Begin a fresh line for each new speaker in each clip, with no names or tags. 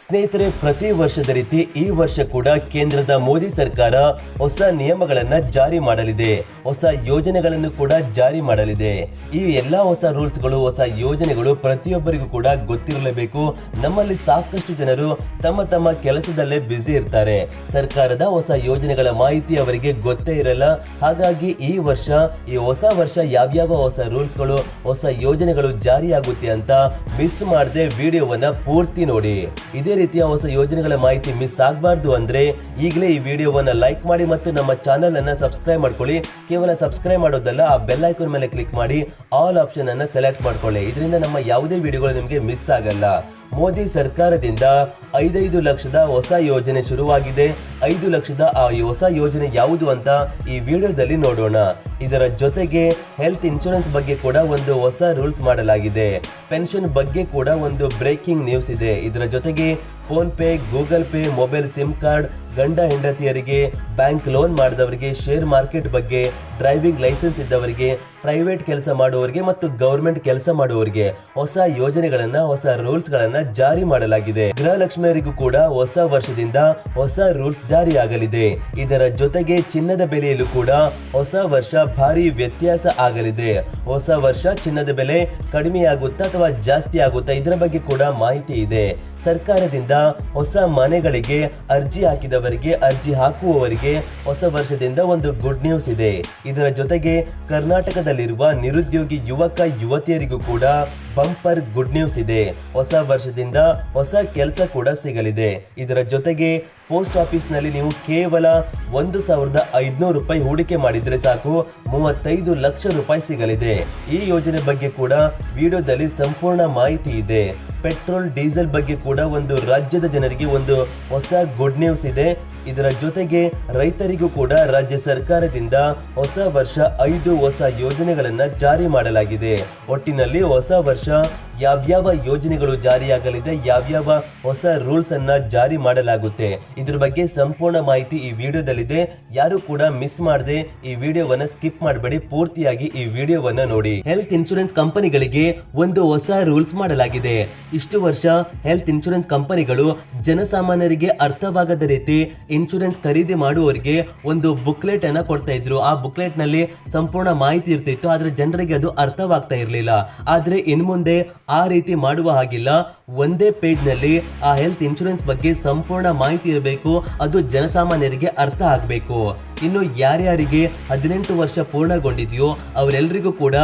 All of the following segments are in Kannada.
ಸ್ನೇಹಿತರೆ, ಪ್ರತಿ ವರ್ಷದ ರೀತಿ ಈ ವರ್ಷ ಕೂಡ ಕೇಂದ್ರದ ಮೋದಿ ಸರ್ಕಾರ ಹೊಸ ನಿಯಮಗಳನ್ನ ಜಾರಿ ಮಾಡಲಿದೆ. ಹೊಸ ಯೋಜನೆಗಳನ್ನು ಕೂಡ ಜಾರಿ ಮಾಡಲಿದೆ. ಈ ಎಲ್ಲಾ ಹೊಸ ರೂಲ್ಸ್ಗಳು, ಹೊಸ ಯೋಜನೆಗಳು ಪ್ರತಿಯೊಬ್ಬರಿಗೂ ಕೂಡ ಗೊತ್ತಿರಲೇಬೇಕು. ನಮ್ಮಲ್ಲಿ ಸಾಕಷ್ಟು ಜನರು ತಮ್ಮ ತಮ್ಮ ಕೆಲಸದಲ್ಲೇ ಬ್ಯುಸಿ ಇರ್ತಾರೆ. ಸರ್ಕಾರದ ಹೊಸ ಯೋಜನೆಗಳ ಮಾಹಿತಿ ಅವರಿಗೆ ಗೊತ್ತೇ ಇರಲ್ಲ. ಹಾಗಾಗಿ ಈ ವರ್ಷ, ಈ ಹೊಸ ವರ್ಷ ಯಾವ್ಯಾವ ಹೊಸ ರೂಲ್ಸ್ಗಳು, ಹೊಸ ಯೋಜನೆಗಳು ಜಾರಿಯಾಗುತ್ತೆ ಅಂತ ಮಿಸ್ ಮಾಡದೆ ವಿಡಿಯೋವನ್ನ ಪೂರ್ತಿ ನೋಡಿ. ಇದೇ ರೀತಿಯ ಹೊಸ ಯೋಜನೆಗಳ ಮಾಹಿತಿ ಮಿಸ್ ಆಗಬಾರ್ದು ಅಂದ್ರೆ ಈಗಲೇ ಈ ವಿಡಿಯೋವನ್ನು ಲೈಕ್ ಮಾಡಿ ಮತ್ತು ನಮ್ಮ ಚಾನೆಲ್ ಅನ್ನ ಸಬ್ಸ್ಕ್ರೈಬ್ ಮಾಡ್ಕೊಳ್ಳಿ. ಕೇವಲ ಸಬ್ಸ್ಕ್ರೈಬ್ ಮಾಡೋದಲ್ಲ, ಆ ಬೆಲ್ ಐಕಾನ್ ಮೇಲೆ ಕ್ಲಿಕ್ ಮಾಡಿ ಆಲ್ ಆಪ್ಷನ್ ಅನ್ನ ಸೆಲೆಕ್ಟ್ ಮಾಡ್ಕೊಳ್ಳಿ. ಇದರಿಂದ ನಮ್ಮ ಯಾವುದೇ ವಿಡಿಯೋಗಳು ನಿಮಗೆ ಮಿಸ್ ಆಗಲ್ಲ. ಮೋದಿ ಸರ್ಕಾರದಿಂದ ಐದೈದು ಲಕ್ಷದ ಹೊಸ ಯೋಜನೆ ಶುರುವಾಗಿದೆ. ಐದು ಲಕ್ಷದ ಆ ಹೊಸ ಯೋಜನೆ ಯಾವುದು ಅಂತ ಈ ವಿಡಿಯೋದಲ್ಲಿ ನೋಡೋಣ. ಇದರ ಜೊತೆಗೆ ಹೆಲ್ತ್ ಇನ್ಶೂರೆನ್ಸ್ ಬಗ್ಗೆ ಕೂಡ ಒಂದು ಹೊಸ ರೂಲ್ಸ್ ಮಾಡಲಾಗಿದೆ. ಪೆನ್ಷನ್ ಬಗ್ಗೆ ಕೂಡ ಒಂದು ಬ್ರೇಕಿಂಗ್ ನ್ಯೂಸ್ ಇದೆ. ಇದರ ಜೊತೆಗೆ PhonePe, Google Pay, mobile SIM card, ಗಂಡ ಹೆಂಡತಿಯರಿಗೆ ಬ್ಯಾಂಕ್ ಲೋನ್ ಮಾಡಿದವರಿಗೆ ಶೇರ್ ಮಾರ್ಕೆಟ್ ಬಗ್ಗೆ ಡ್ರೈವಿಂಗ್ ಲೈಸೆನ್ಸ್ ಇದ್ದವರಿಗೆ, ಪ್ರೈವೇಟ್ ಕೆಲಸ ಮಾಡುವವರಿಗೆ ಮತ್ತು ಗೌರ್ಮೆಂಟ್ ಕೆಲಸ ಮಾಡುವವರಿಗೆ ಹೊಸ ಯೋಜನೆಗಳನ್ನ, ಹೊಸ ರೂಲ್ಸ್ ಗಳನ್ನ ಜಾರಿ ಮಾಡಲಾಗಿದೆ. ಗೃಹಲಕ್ಷ್ಮಿಯರಿಗೂ ಕೂಡ ಹೊಸ ವರ್ಷದಿಂದ ಹೊಸ ರೂಲ್ಸ್ ಜಾರಿಯಾಗಲಿದೆ. ಇದರ ಜೊತೆಗೆ ಚಿನ್ನದ ಬೆಲೆಯಲ್ಲೂ ಕೂಡ ಹೊಸ ವರ್ಷ ಭಾರಿ ವ್ಯತ್ಯಾಸ ಆಗಲಿದೆ. ಹೊಸ ವರ್ಷ ಚಿನ್ನದ ಬೆಲೆ ಕಡಿಮೆಯಾಗುತ್ತಾ ಅಥವಾ ಜಾಸ್ತಿ ಆಗುತ್ತಾ ಇದರ ಬಗ್ಗೆ ಕೂಡ ಮಾಹಿತಿ ಇದೆ. ಸರ್ಕಾರದಿಂದ ಹೊಸ ಮನೆಗಳಿಗೆ ಅರ್ಜಿ ಹಾಕಿದವರಿಗೆ, ಅರ್ಜಿ ಹಾಕುವವರಿಗೆ ಹೊಸ ವರ್ಷದಿಂದ ಒಂದು ಗುಡ್ ನ್ಯೂಸ್ ಇದೆ. ಇದರ ಜೊತೆಗೆ ಕರ್ನಾಟಕದಲ್ಲಿರುವ ನಿರುದ್ಯೋಗಿ ಯುವಕ ಯುವತಿಯರಿಗೂ ಕೂಡ ಬಂಪರ್ ಗುಡ್ ನ್ಯೂಸ್ ಇದೆ. ಹೊಸ ವರ್ಷದಿಂದ ಹೊಸ ಕೆಲಸ ಕೂಡ ಸಿಗಲಿದೆ. ಇದರ ಜೊತೆಗೆ ಪೋಸ್ಟ್ ಆಫೀಸ್ನಲ್ಲಿ ನೀವು ಕೇವಲ ಒಂದು ಸಾವಿರದ ಐದುನೂರು ರೂಪಾಯಿ ಹೂಡಿಕೆ ಮಾಡಿದರೆ ಸಾಕು, ಮೂವತ್ತೈದು ಲಕ್ಷ ರೂಪಾಯಿ ಸಿಗಲಿದೆ. ಈ ಯೋಜನೆ ಬಗ್ಗೆ ಕೂಡ ವಿಡಿಯೋದಲ್ಲಿ ಸಂಪೂರ್ಣ ಮಾಹಿತಿ ಇದೆ. ಪೆಟ್ರೋಲ್, ಡೀಸೆಲ್ ಬಗ್ಗೆ ಕೂಡ ಒಂದು ರಾಜ್ಯದ ಜನರಿಗೆ ಒಂದು ಹೊಸ ಗುಡ್ ನ್ಯೂಸ್ ಇದೆ. ಇದರ ಜೊತೆಗೆ ರೈತರಿಗೂ ಕೂಡ ರಾಜ್ಯ ಸರ್ಕಾರದಿಂದ ಹೊಸ ವರ್ಷ ಐದು ಹೊಸ ಯೋಜನೆಗಳನ್ನು ಜಾರಿ ಮಾಡಲಾಗಿದೆ. ಒಟ್ಟಿನಲ್ಲಿ ಹೊಸ ವರ್ಷ ಯಾವ್ಯಾವ ಯೋಜನೆಗಳು ಜಾರಿಯಾಗಲಿದೆ ಯಾವ್ಯಾವ ಹೊಸ ರೂಲ್ಸ್ ಅನ್ನ ಜಾರಿ ಮಾಡಲಾಗುತ್ತೆ. ಇದ್ರ ಬಗ್ಗೆ ಸಂಪೂರ್ಣ ಮಾಹಿತಿ ಈ ವಿಡಿಯೋದಲ್ಲಿದೆ. ಯಾರು ಕೂಡ ಮಿಸ್ ಮಾಡದೆ ಈ ವಿಡಿಯೋವನ್ನ ಸ್ಕಿಪ್ ಮಾಡಬೇಡಿ, ಪೂರ್ತಿಯಾಗಿ ಈ ವಿಡಿಯೋವನ್ನ ನೋಡಿ. ಹೆಲ್ತ್ ಇನ್ಶೂರೆನ್ಸ್ ಕಂಪನಿಗಳಿಗೆ ಒಂದು ಹೊಸ ರೂಲ್ಸ್ ಮಾಡಲಾಗಿದೆ. ಇಷ್ಟು ವರ್ಷ ಹೆಲ್ತ್ ಇನ್ಶೂರೆನ್ಸ್ ಕಂಪನಿಗಳು ಜನಸಾಮಾನ್ಯರಿಗೆ ಅರ್ಥವಾಗದ ರೀತಿ ಇನ್ಶೂರೆನ್ಸ್ ಖರೀದಿ ಮಾಡುವವರಿಗೆ ಒಂದು ಬುಕ್ಲೆಟ್ ಅನ್ನ ಕೊಡ್ತಾ ಇದ್ರು. ಆ ಬುಕ್ಲೆಟ್ನಲ್ಲಿ ಸಂಪೂರ್ಣ ಮಾಹಿತಿ ಇರ್ತಿತ್ತು, ಆದ್ರೆ ಜನರಿಗೆ ಅದು ಅರ್ಥವಾಗ್ತಾ ಇರಲಿಲ್ಲ. ಆದ್ರೆ ಇನ್ ಮುಂದೆ ಆ ರೀತಿ ಮಾಡುವ ಹಾಗಿಲ್ಲ. ಒಂದೇ ಪೇಜ್ನಲ್ಲಿ ಆ ಹೆಲ್ತ್ ಇನ್ಶೂರೆನ್ಸ್ ಬಗ್ಗೆ ಸಂಪೂರ್ಣ ಮಾಹಿತಿ ಇರಬೇಕು. ಅದು ಜನಸಾಮಾನ್ಯರಿಗೆ ಅರ್ಥ ಆಗಬೇಕು. ಇನ್ನು ಯಾರ್ಯಾರಿಗೆ ಹದಿನೆಂಟು ವರ್ಷ ಪೂರ್ಣಗೊಂಡಿದೆಯೋ ಅವರೆಲ್ಲರಿಗೂ ಕೂಡ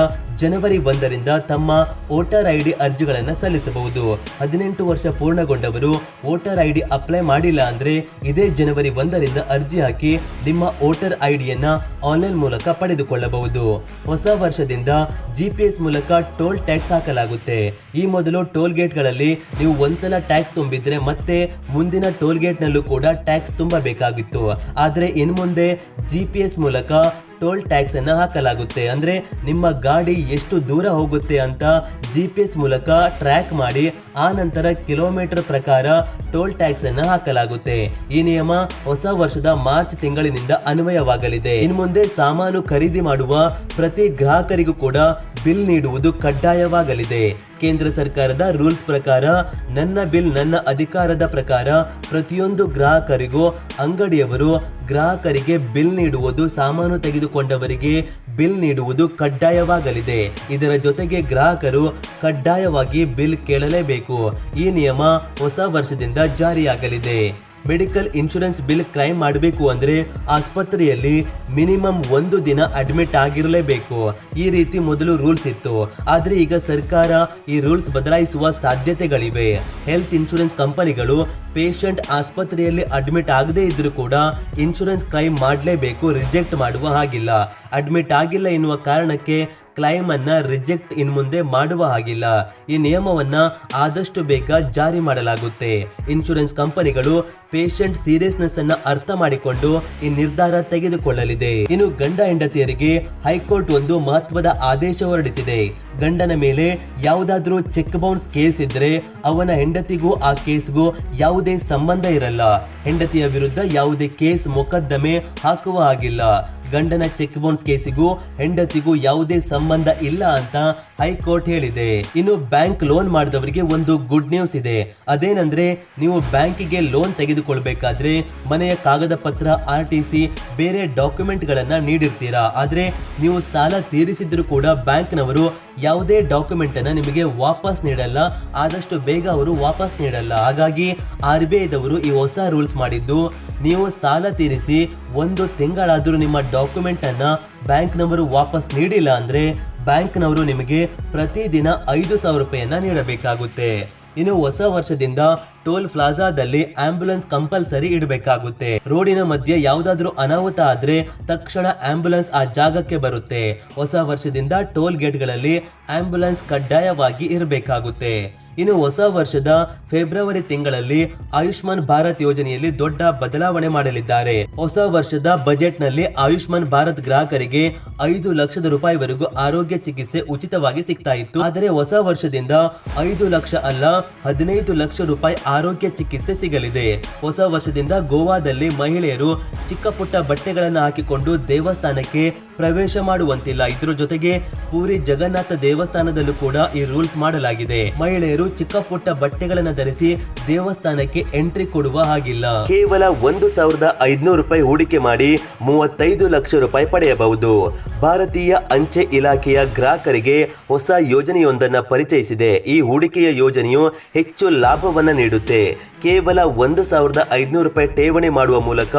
ಜನವರಿ ಒಂದರಿಂದ ತಮ್ಮ ವೋಟರ್ ಐ ಡಿ ಅರ್ಜಿಗಳನ್ನು ಸಲ್ಲಿಸಬಹುದು. ಹದಿನೆಂಟು ವರ್ಷ ಪೂರ್ಣಗೊಂಡವರು ವೋಟರ್ ಐ ಡಿ ಅಪ್ಲೈ ಮಾಡಿಲ್ಲ ಅಂದರೆ ಇದೇ ಜನವರಿ ಒಂದರಿಂದ ಅರ್ಜಿ ಹಾಕಿ ನಿಮ್ಮ ವೋಟರ್ ಐ ಡಿಯನ್ನು ಆನ್ಲೈನ್ ಮೂಲಕ ಪಡೆದುಕೊಳ್ಳಬಹುದು. ಹೊಸ ವರ್ಷದಿಂದ ಜಿ ಪಿ ಎಸ್ ಮೂಲಕ ಟೋಲ್ ಟ್ಯಾಕ್ಸ್ ಹಾಕಲಾಗುತ್ತೆ. ಈ ಮೊದಲು ಟೋಲ್ ಗೇಟ್ಗಳಲ್ಲಿ ನೀವು ಒಂದ್ಸಲ ಟ್ಯಾಕ್ಸ್ ತುಂಬಿದ್ರೆ ಮತ್ತೆ ಮುಂದಿನ ಟೋಲ್ ಗೇಟ್ನಲ್ಲೂ ಕೂಡ ಟ್ಯಾಕ್ಸ್ ತುಂಬಬೇಕಾಗಿತ್ತು. ಆದರೆ ಇನ್ನು ಮುಂದೆ ಜಿ ಮೂಲಕ ಟೋಲ್ ಟ್ಯಾಕ್ಸ್ ಅನ್ನು ಹಾಕಲಾಗುತ್ತೆ. ಅಂದ್ರೆ ನಿಮ್ಮ ಗಾಡಿ ಎಷ್ಟು ದೂರ ಹೋಗುತ್ತೆ ಅಂತ ಜಿ ಪಿ ಎಸ್ ಮೂಲಕ ಟ್ರ್ಯಾಕ್ ಮಾಡಿ ಆ ನಂತರ ಕಿಲೋಮೀಟರ್ ಪ್ರಕಾರ ಟೋಲ್ ಟ್ಯಾಕ್ಸ್ ಅನ್ನು ಹಾಕಲಾಗುತ್ತೆ. ಈ ನಿಯಮ ಹೊಸ ವರ್ಷದ ಮಾರ್ಚ್ ತಿಂಗಳಿನಿಂದ ಅನ್ವಯವಾಗಲಿದೆ. ಇನ್ನು ಮುಂದೆ ಸಾಮಾನು ಖರೀದಿ ಮಾಡುವ ಪ್ರತಿ ಗ್ರಾಹಕರಿಗೂ ಕೂಡ ಬಿಲ್ ನೀಡುವುದು ಕಡ್ಡಾಯವಾಗಲಿದೆ. ಕೇಂದ್ರ ಸರ್ಕಾರದ ರೂಲ್ಸ್ ಪ್ರಕಾರ ನನ್ನ ಬಿಲ್ ನನ್ನ ಅಧಿಕಾರದ ಪ್ರಕಾರ ಪ್ರತಿಯೊಂದು ಗ್ರಾಹಕರಿಗೂ, ಅಂಗಡಿಯವರು ಗ್ರಾಹಕರಿಗೆ ಬಿಲ್ ನೀಡುವುದು, ಸಾಮಾನು ತೆಗೆದುಕೊಂಡವರಿಗೆ ಬಿಲ್ ನೀಡುವುದು ಕಡ್ಡಾಯವಾಗಲಿದೆ. ಇದರ ಜೊತೆಗೆ ಗ್ರಾಹಕರು ಕಡ್ಡಾಯವಾಗಿ ಬಿಲ್ ಕೇಳಲೇಬೇಕು. ಈ ನಿಯಮ ಹೊಸ ವರ್ಷದಿಂದ ಜಾರಿಯಾಗಲಿದೆ. ಮೆಡಿಕಲ್ ಇನ್ಶೂರೆನ್ಸ್ ಬಿಲ್ ಕ್ಲೈಮ್ ಮಾಡಬೇಕು ಅಂದರೆ ಆಸ್ಪತ್ರೆಯಲ್ಲಿ ಮಿನಿಮಮ್ ಒಂದು ದಿನ ಅಡ್ಮಿಟ್ ಆಗಿರಲೇಬೇಕು. ಈ ರೀತಿ ಮೊದಲು ರೂಲ್ಸ್ ಇತ್ತು. ಆದರೆ ಈಗ ಸರ್ಕಾರ ಈ ರೂಲ್ಸ್ ಬದಲಾಯಿಸುವ ಸಾಧ್ಯತೆಗಳಿವೆ. ಹೆಲ್ತ್ ಇನ್ಶೂರೆನ್ಸ್ ಕಂಪನಿಗಳು ಪೇಷಂಟ್ ಆಸ್ಪತ್ರೆಯಲ್ಲಿ ಅಡ್ಮಿಟ್ ಆಗದೇ ಇದ್ದರೂ ಕೂಡ ಇನ್ಶೂರೆನ್ಸ್ ಕ್ಲೈಮ್ ಮಾಡಲೇಬೇಕು, ರಿಜೆಕ್ಟ್ ಮಾಡುವ ಹಾಗಿಲ್ಲ. ಅಡ್ಮಿಟ್ ಆಗಿಲ್ಲ ಎನ್ನುವ ಕಾರಣಕ್ಕೆ ಕ್ಲೈಮ್ ಅನ್ನ ರಿಜೆಕ್ಟ್ ಇನ್ ಮುಂದೆ ಮಾಡುವ ಹಾಗಿಲ್ಲ. ಈ ನಿಯಮವನ್ನ ಆದಷ್ಟು ಬೇಗ ಜಾರಿ ಮಾಡಲಾಗುತ್ತೆ. ಇನ್ಶೂರೆನ್ಸ್ ಕಂಪನಿಗಳು ಪೇಷಂಟ್ ಸೀರಿಯಸ್ನೆಸ್ ಅನ್ನ ಅರ್ಥ ಮಾಡಿಕೊಂಡು ಈ ನಿರ್ಧಾರ ತೆಗೆದುಕೊಳ್ಳಲಿದೆ. ಇನ್ನು ಗಂಡ ಹೆಂಡತಿಯರಿಗೆ ಹೈಕೋರ್ಟ್ ಒಂದು ಮಹತ್ವದ ಆದೇಶ ಹೊರಡಿಸಿದೆ. ಗಂಡನ ಮೇಲೆ ಯಾವುದಾದ್ರೂ ಚೆಕ್ ಬೌನ್ಸ್ ಕೇಸ್ ಇದ್ರೆ ಅವನ ಹೆಂಡತಿಗೂ ಆ ಕೇಸ್ಗೂ ಯಾವುದೇ ಸಂಬಂಧ ಇರಲ್ಲ. ಹೆಂಡತಿಯ ವಿರುದ್ಧ ಯಾವುದೇ ಕೇಸ್ ಮೊಕದ್ದಮೆ ಹಾಕುವ ಹಾಗಿಲ್ಲ. ಗಂಡನ ಚೆಕ್ ಬೌನ್ಸ್ ಕೇಸಿಗೂ ಹೆಂಡತಿಗೂ ಯಾವುದೇ ಸಂಬಂಧ ಇಲ್ಲ ಅಂತ ಹೈಕೋರ್ಟ್ ಹೇಳಿದೆ. ಇನ್ನು ಬ್ಯಾಂಕ್ ಲೋನ್ ಮಾಡಿದವರಿಗೆ ಒಂದು ಗುಡ್ ನ್ಯೂಸ್ ಇದೆ. ಅದೇನಂದ್ರೆ, ನೀವು ಬ್ಯಾಂಕಿಗೆ ಲೋನ್ ತೆಗೆದುಕೊಳ್ಬೇಕಾದ್ರೆ ಮನೆಯ ಕಾಗದ ಪತ್ರ, ಆರ್ ಟಿ ಸಿ ಬೇರೆ ಡಾಕ್ಯುಮೆಂಟ್ ಗಳನ್ನ ನೀಡಿರ್ತೀರಾ? ಆದ್ರೆ ನೀವು ಸಾಲ ತೀರಿಸಿದ್ರು ಕೂಡ ಬ್ಯಾಂಕ್ನವರು ಯಾವುದೇ ಡಾಕ್ಯುಮೆಂಟ್ ಅನ್ನ ನಿಮಗೆ ವಾಪಸ್ ನೀಡಲ್ಲ. ಆದಷ್ಟು ಬೇಗ ಅವರು ವಾಪಸ್ ನೀಡಲ್ಲ. ಹಾಗಾಗಿ ಆರ್ ಬಿ ಐದವರು ಈ ಹೊಸ ರೂಲ್ಸ್ ಮಾಡಿದ್ದು ನೀವು ಸಾಲ ತೀರಿಸಿ ಒಂದು ತಿಂಗಳಾದರೂ ನಿಮ್ಮ ಡಾಕ್ಯುಮೆಂಟ್ ಅನ್ನ ಬ್ಯಾಂಕ್ನವರು ವಾಪಸ್ ನೀಡಿಲ್ಲ ಅಂದ್ರೆ ಬ್ಯಾಂಕ್ನವರು ನಿಮಗೆ ಪ್ರತಿದಿನ ಐದು ಸಾವಿರ ರೂಪಾಯಿಯನ್ನ ನೀಡಬೇಕಾಗುತ್ತೆ. ಇನ್ನು ಹೊಸ ವರ್ಷದಿಂದ ಟೋಲ್ ಪ್ಲಾಜಾದಲ್ಲಿ ಆಂಬ್ಯುಲೆನ್ಸ್ ಕಂಪಲ್ಸರಿ ಇಡಬೇಕಾಗುತ್ತೆ. ರೋಡಿನ ಮಧ್ಯೆ ಯಾವುದಾದ್ರೂ ಅನಾಹುತ ಆದ್ರೆ ತಕ್ಷಣ ಆಂಬ್ಯುಲೆನ್ಸ್ ಆ ಜಾಗಕ್ಕೆ ಬರುತ್ತೆ. ಹೊಸ ವರ್ಷದಿಂದ ಟೋಲ್ ಗೇಟ್ಗಳಲ್ಲಿ ಆಂಬ್ಯುಲೆನ್ಸ್ ಕಡ್ಡಾಯವಾಗಿ ಇರಬೇಕಾಗುತ್ತೆ. ಇನ್ನು ಹೊಸ ವರ್ಷದ ಫೆಬ್ರವರಿ ತಿಂಗಳಲ್ಲಿ ಆಯುಷ್ಮಾನ್ ಭಾರತ್ ಯೋಜನೆಯಲ್ಲಿ ದೊಡ್ಡ ಬದಲಾವಣೆ ಮಾಡಲಿದ್ದಾರೆ. ಹೊಸ ವರ್ಷದ ಬಜೆಟ್ನಲ್ಲಿ ಆಯುಷ್ಮಾನ್ ಭಾರತ್ ಗ್ರಾಹಕರಿಗೆ ಐದು ಲಕ್ಷದ ರೂಪಾಯಿವರೆಗೂ ಆರೋಗ್ಯ ಚಿಕಿತ್ಸೆ ಉಚಿತವಾಗಿ ಸಿಗ್ತಾ ಇತ್ತು. ಆದರೆ ಹೊಸ ವರ್ಷದಿಂದ ಐದು ಲಕ್ಷ ಅಲ್ಲ, ಹದಿನೈದು ಲಕ್ಷ ರೂಪಾಯಿ ಆರೋಗ್ಯ ಚಿಕಿತ್ಸೆ ಸಿಗಲಿದೆ. ಹೊಸ ವರ್ಷದಿಂದ ಗೋವಾದಲ್ಲಿ ಮಹಿಳೆಯರು ಚಿಕ್ಕ ಪುಟ್ಟ ಬಟ್ಟೆಗಳನ್ನು ಹಾಕಿಕೊಂಡು ದೇವಸ್ಥಾನಕ್ಕೆ ಪ್ರವೇಶ ಮಾಡುವಂತಿಲ್ಲ. ಇದರ ಜೊತೆಗೆ ಪೂರಿ ಜಗನ್ನಾಥ ದೇವಸ್ಥಾನದಲ್ಲೂ ಕೂಡ ಈ ರೂಲ್ಸ್ ಮಾಡಲಾಗಿದೆ. ಮಹಿಳೆಯರು ಚಿಕ್ಕ ಪುಟ್ಟ ಬಟ್ಟೆಗಳನ್ನು ಧರಿಸಿ ದೇವಸ್ಥಾನಕ್ಕೆ ಎಂಟ್ರಿ ಕೊಡುವ ಹಾಗಿಲ್ಲ. ಕೇವಲ ಒಂದು ಸಾವಿರದ ಐದ್ನೂರು ರೂಪಾಯಿ ಹೂಡಿಕೆ ಮಾಡಿ ಮೂವತ್ತೈದು ಲಕ್ಷ ರೂಪಾಯಿ ಪಡೆಯಬಹುದು. ಭಾರತೀಯ ಅಂಚೆ ಇಲಾಖೆಯ ಗ್ರಾಹಕರಿಗೆ ಹೊಸ ಯೋಜನೆಯೊಂದನ್ನು ಪರಿಚಯಿಸಿದೆ. ಈ ಹೂಡಿಕೆಯ ಯೋಜನೆಯು ಹೆಚ್ಚು ಲಾಭವನ್ನು ನೀಡುತ್ತೆ. ಕೇವಲ ಒಂದು ಸಾವಿರದ ಐದುನೂರು ರೂಪಾಯಿ ಠೇವಣಿ ಮಾಡುವ ಮೂಲಕ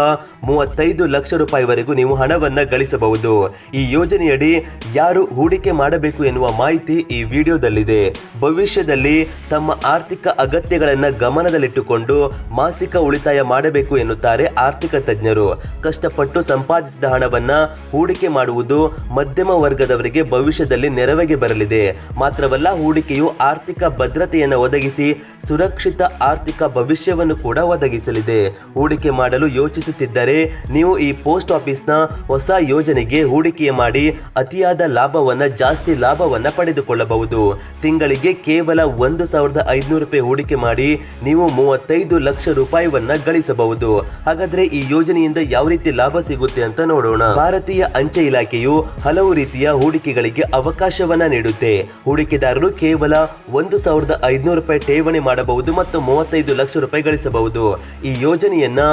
ಮೂವತ್ತೈದು ಲಕ್ಷ ರೂಪಾಯಿವರೆಗೂ ನೀವು ಹಣವನ್ನ ಗಳಿಸಬಹುದು. ಈ ಯೋಜನೆಯಡಿ ಯಾರು ಹೂಡಿಕೆ ಮಾಡಬೇಕು ಎನ್ನುವ ಮಾಹಿತಿ ಈ ವಿಡಿಯೋದಲ್ಲಿದೆ. ಭವಿಷ್ಯದಲ್ಲಿ ತಮ್ಮ ಆರ್ಥಿಕ ಅಗತ್ಯಗಳನ್ನ ಗಮನದಲ್ಲಿಟ್ಟುಕೊಂಡು ಮಾಸಿಕ ಉಳಿತಾಯ ಮಾಡಬೇಕು ಎನ್ನುತ್ತಾರೆ ಆರ್ಥಿಕ ತಜ್ಞರು. ಕಷ್ಟಪಟ್ಟು ಸಂಪಾದಿಸಿದ ಹಣವನ್ನ ಹೂಡಿಕೆ ಮಾಡುವುದು ಮಧ್ಯಮ ವರ್ಗದವರಿಗೆ ಭವಿಷ್ಯದಲ್ಲಿ ನೆರವಿಗೆ ಬರಲಿದೆ. ಮಾತ್ರವಲ್ಲ, ಹೂಡಿಕೆಯು ಆರ್ಥಿಕ ಭದ್ರತೆಯನ್ನು ಒದಗಿಸಿ ಸುರಕ್ಷಿತ ಆರ್ಥಿಕ ಭವಿಷ್ಯವನ್ನು ಕೂಡ ಒದಗಿಸಲಿದೆ. ಹೂಡಿಕೆ ಮಾಡಲು ಯೋಚಿಸುತ್ತಿದ್ದರೆ ನೀವು ಈ ಪೋಸ್ಟ್ ಆಫೀಸ್ನ ಹೊಸ ಯೋಜನೆಗೆ ಹೂಡಿಕೆ ಮಾಡಿ ಅತಿಯಾದ ಲಾಭವನ್ನ, ಜಾಸ್ತಿ ಲಾಭವನ್ನ ಪಡೆದುಕೊಳ್ಳಬಹುದು. ತಿಂಗಳಿಗೆ ಕೇವಲ ಒಂದು ಸಾವಿರದ ಐದುನೂರು ರೂಪಾಯಿ ಹೂಡಿಕೆ ಮಾಡಿ ನೀವು ಮೂವತ್ತೈದು ಲಕ್ಷ ರೂಪಾಯಿವನ್ನ ಗಳಿಸಬಹುದು. ಹಾಗಾದ್ರೆ ಈ ಯೋಜನೆಯಿಂದ ಯಾವ ರೀತಿ ಲಾಭ ಸಿಗುತ್ತೆ ಅಂತ ನೋಡೋಣ. ಭಾರತೀಯ ಅಂಚೆ ಇಲಾಖೆಯು ಹಲವು ರೀತಿಯ ಹೂಡಿಕೆಗಳಿಗೆ ಅವಕಾಶವನ್ನ ನೀಡುತ್ತೆ. ಹೂಡಿಕೆದಾರರು ಕೇವಲ ಒಂದು ಸಾವಿರದ ಐದುನೂರು ರೂಪಾಯಿ ಠೇವಣಿ ಮಾಡಬಹುದು ಮತ್ತು ಮೂವತ್ತೈದು ಲಕ್ಷ ರೂಪಾಯಿ ಗಳಿಸಬಹುದು. ಈ ಯೋಜನೆಯನ್ನ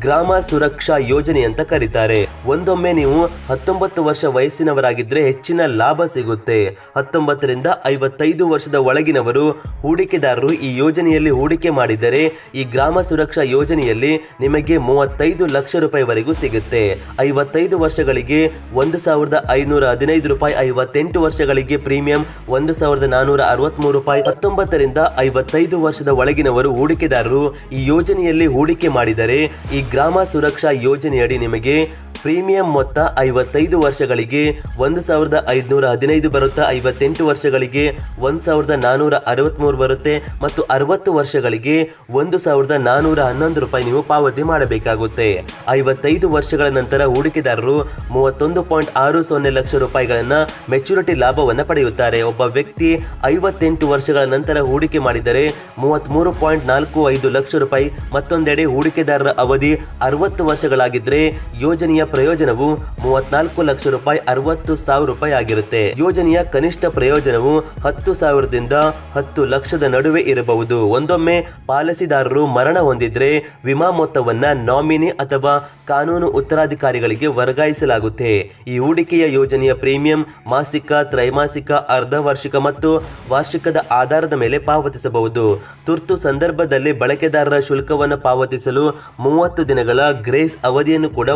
ಗ್ರಾಮ ಸುರಕ್ಷಾ ಯೋಜನೆ ಅಂತ ಕರೀತಾರೆ. ಒಂದೊಮ್ಮೆ ನೀವು ಹತ್ತೊಂಬತ್ತು ವರ್ಷ ವಯಸ್ಸಿನವರಾಗಿದ್ರೆ ಹೆಚ್ಚಿನ ಲಾಭ ಸಿಗುತ್ತೆ. ಹತ್ತೊಂಬತ್ತರಿಂದ ಐವತ್ತೈದು ವರ್ಷದ ಒಳಗಿನವರು ಹೂಡಿಕೆದಾರರು ಈ ಯೋಜನೆಯಲ್ಲಿ ಹೂಡಿಕೆ ಮಾಡಿದರೆ ಈ ಗ್ರಾಮ ಸುರಕ್ಷಾ ಯೋಜನೆಯಲ್ಲಿ ನಿಮಗೆ ಮೂವತ್ತೈದು ಲಕ್ಷ ರೂಪಾಯಿವರೆಗೂ ಸಿಗುತ್ತೆ. ಐವತ್ತೈದು ವರ್ಷಗಳಿಗೆ ಒಂದು ಸಾವಿರದ ಐನೂರ ಹದಿನೈದು ರೂಪಾಯಿ, ಐವತ್ತೆಂಟು ವರ್ಷಗಳಿಗೆ ಪ್ರೀಮಿಯಂ ಒಂದು ಸಾವಿರದ ನಾನೂರ ಅರವತ್ಮೂರು ರೂಪಾಯಿ, ಹತ್ತೊಂಬತ್ತರಿಂದ ಐವತ್ತೈದು ವರ್ಷದ ಒಳಗಿನವರು ಹೂಡಿಕೆದಾರರು ಈ ಯೋಜನೆಯಲ್ಲಿ ಹೂಡಿಕೆ ಮಾಡಿದರೆ ಈ ಗ್ರಾಮ ಸುರಕ್ಷಾ ಯೋಜನೆಯಡಿ ನಿಮಗೆ ಪ್ರೀಮಿಯಂ ಮೊತ್ತ ಐವತ್ತೈದು ವರ್ಷಗಳಿಗೆ ಒಂದು ಸಾವಿರದ ಐದುನೂರ ಹದಿನೈದು ಬರುತ್ತಾ ಐವತ್ತೆಂಟು ವರ್ಷಗಳಿಗೆ ಒಂದು ಸಾವಿರದ ನಾನೂರ ಅರವತ್ತ್ಮೂರು ಬರುತ್ತೆ ಮತ್ತು ಅರವತ್ತು ವರ್ಷಗಳಿಗೆ ಒಂದು ಸಾವಿರದ ನಾನೂರ ಹನ್ನೊಂದು ರೂಪಾಯಿ ನೀವು ಪಾವತಿ ಮಾಡಬೇಕಾಗುತ್ತೆ. ಐವತ್ತೈದು ವರ್ಷಗಳ ನಂತರ ಹೂಡಿಕೆದಾರರು ಮೂವತ್ತೊಂದು ಪಾಯಿಂಟ್ ಆರು ಸೊನ್ನೆ ಲಕ್ಷ ರೂಪಾಯಿಗಳನ್ನು ಮೆಚುರಿಟಿ ಲಾಭವನ್ನು ಪಡೆಯುತ್ತಾರೆ. ಒಬ್ಬ ವ್ಯಕ್ತಿ ಐವತ್ತೆಂಟು ವರ್ಷಗಳ ನಂತರ ಹೂಡಿಕೆ ಮಾಡಿದರೆ ಮೂವತ್ತ್ಮೂರು ಪಾಯಿಂಟ್ ನಾಲ್ಕು ಐದು ಲಕ್ಷ ರೂಪಾಯಿ. ಮತ್ತೊಂದೆಡೆ ಹೂಡಿಕೆದಾರರ ಅವಧಿ ಅರವತ್ತು ವರ್ಷಗಳಾಗಿದ್ದರೆ ಯೋಜನೆಯ ಪ್ರಯೋಜನವು ಮೂವತ್ನಾಲ್ಕು ಲಕ್ಷ ರೂಪಾಯಿ ಅರವತ್ತು ಸಾವಿರ ರೂಪಾಯಿ ಆಗಿರುತ್ತೆ. ಯೋಜನೆಯ ಕನಿಷ್ಠ ಪ್ರಯೋಜನವು ಹತ್ತು ಸಾವಿರದಿಂದ ಹತ್ತು ಲಕ್ಷದ ನಡುವೆ ಇರಬಹುದು. ಒಂದೊಮ್ಮೆ ಪಾಲಿಸಿದಾರರು ಮರಣ ಹೊಂದಿದ್ರೆ ವಿಮಾ ಮೊತ್ತವನ್ನ ನಾಮಿನಿ ಅಥವಾ ಕಾನೂನು ಉತ್ತರಾಧಿಕಾರಿಗಳಿಗೆ ವರ್ಗಾಯಿಸಲಾಗುತ್ತೆ. ಈ ಹೂಡಿಕೆಯ ಯೋಜನೆಯ ಪ್ರೀಮಿಯಂ ಮಾಸಿಕ, ತ್ರೈಮಾಸಿಕ, ಅರ್ಧ ವಾರ್ಷಿಕ ಮತ್ತು ವಾರ್ಷಿಕದ ಆಧಾರದ ಮೇಲೆ ಪಾವತಿಸಬಹುದು. ತುರ್ತು ಸಂದರ್ಭದಲ್ಲಿ ಬಳಕೆದಾರರ ಶುಲ್ಕವನ್ನು ಪಾವತಿಸಲು ಮೂವತ್ತು ದಿನಗಳ ಗ್ರೇಸ್ ಅವಧಿಯನ್ನು ಕೂಡ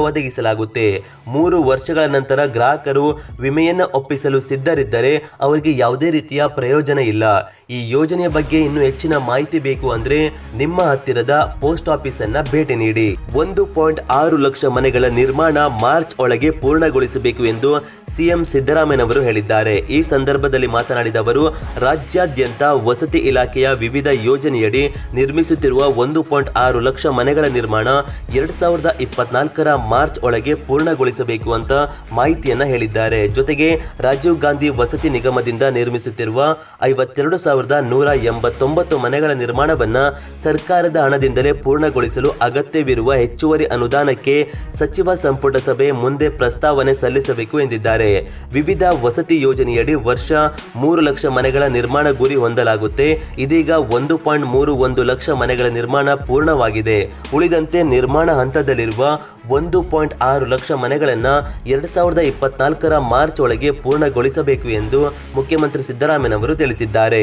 ಒದಗಿಸಲಾಗುತ್ತೆ ಮೂರು ವರ್ಷಗಳ ನಂತರ ಗ್ರಾಹಕರು ವಿಮೆಯನ್ನು ಒಪ್ಪಿಸಲು ಸಿದ್ಧರಿದ್ದರೆ ಅವರಿಗೆ ಯಾವುದೇ ರೀತಿಯ ಪ್ರಯೋಜನ ಇಲ್ಲ. ಈ ಯೋಜನೆಯ ಬಗ್ಗೆ ಇನ್ನು ಹೆಚ್ಚಿನ ಮಾಹಿತಿ ಬೇಕು ಅಂದ್ರೆ ನಿಮ್ಮ ಹತ್ತಿರದ ಪೋಸ್ಟ್ ಆಫೀಸ್ ಅನ್ನ ಭೇಟಿ ನೀಡಿ. ಒಂದು ಪಾಯಿಂಟ್ ಆರು ಲಕ್ಷ ಮನೆಗಳ ನಿರ್ಮಾಣ ಮಾರ್ಚ್ ಒಳಗೆ ಪೂರ್ಣಗೊಳಿಸಬೇಕು ಎಂದು ಸಿಎಂ ಸಿದ್ದರಾಮಯ್ಯನವರು ಹೇಳಿದ್ದಾರೆ. ಈ ಸಂದರ್ಭದಲ್ಲಿ ಮಾತನಾಡಿದ ಅವರು, ರಾಜ್ಯಾದ್ಯಂತ ವಸತಿ ಇಲಾಖೆಯ ವಿವಿಧ ಯೋಜನೆಯಡಿ ನಿರ್ಮಿಸುತ್ತಿರುವ ಒಂದು ಪಾಯಿಂಟ್ ಆರು ಲಕ್ಷ ಮನೆಗಳ ನಿರ್ಮಾಣ ಎರಡ್ ಸಾವಿರದ ಇಪ್ಪತ್ನಾಲ್ಕರ ಮಾರ್ಚ್ ಒಳಗೆ ಪೂರ್ಣಗೊಳಿಸಬೇಕು ಅಂತ ಮಾಹಿತಿಯನ್ನ ಹೇಳಿದ್ದಾರೆ. ಜೊತೆಗೆ ರಾಜೀವ್ ಗಾಂಧಿ ವಸತಿ ನಿಗಮದಿಂದ ನಿರ್ಮಿಸುತ್ತಿರುವ ಐವತ್ತೆರಡು ಸಾವಿರದ ನೂರ ಎಂಬತ್ತೊಂಬತ್ತು ಮನೆಗಳ ನಿರ್ಮಾಣವನ್ನ ಸರ್ಕಾರದ ಹಣದಿಂದಲೇ ಪೂರ್ಣಗೊಳಿಸಲು ಅಗತ್ಯವಿರುವ ಹೆಚ್ಚುವರಿ ಅನುದಾನಕ್ಕೆ ಸಚಿವ ಸಂಪುಟ ಸಭೆ ಮುಂದೆ ಪ್ರಸ್ತಾವನೆ ಸಲ್ಲಿಸಬೇಕು ಎಂದಿದ್ದಾರೆ. ವಿವಿಧ ವಸತಿ ಯೋಜನೆಯಡಿ ವರ್ಷ ಮೂರು ಲಕ್ಷ ಮನೆಗಳ ನಿರ್ಮಾಣ ಗುರಿ ಹೊಂದಲಾಗುತ್ತೆ. ಇದೀಗ ಒಂದು ಪಾಯಿಂಟ್ ಮೂರು ಒಂದು ಲಕ್ಷ ಮನೆಗಳ ನಿರ್ಮಾಣ ಪೂರ್ಣವಾಗಿದೆ. ಉಳಿದಂತೆ ನಿರ್ಮಾಣ ಹಂತದಲ್ಲಿರುವ ಒಂದು ಪಾಯಿಂಟ್ ಆರು ಲಕ್ಷ ಮನೆಗಳನ್ನು ಎರಡ್ ಸಾವಿರದ ಇಪ್ಪತ್ನಾಲ್ಕರ ಮಾರ್ಚ್ ಒಳಗೆ ಪೂರ್ಣಗೊಳಿಸಬೇಕು ಎಂದು ಮುಖ್ಯಮಂತ್ರಿ ಸಿದ್ದರಾಮಯ್ಯನವರು ತಿಳಿಸಿದ್ದಾರೆ.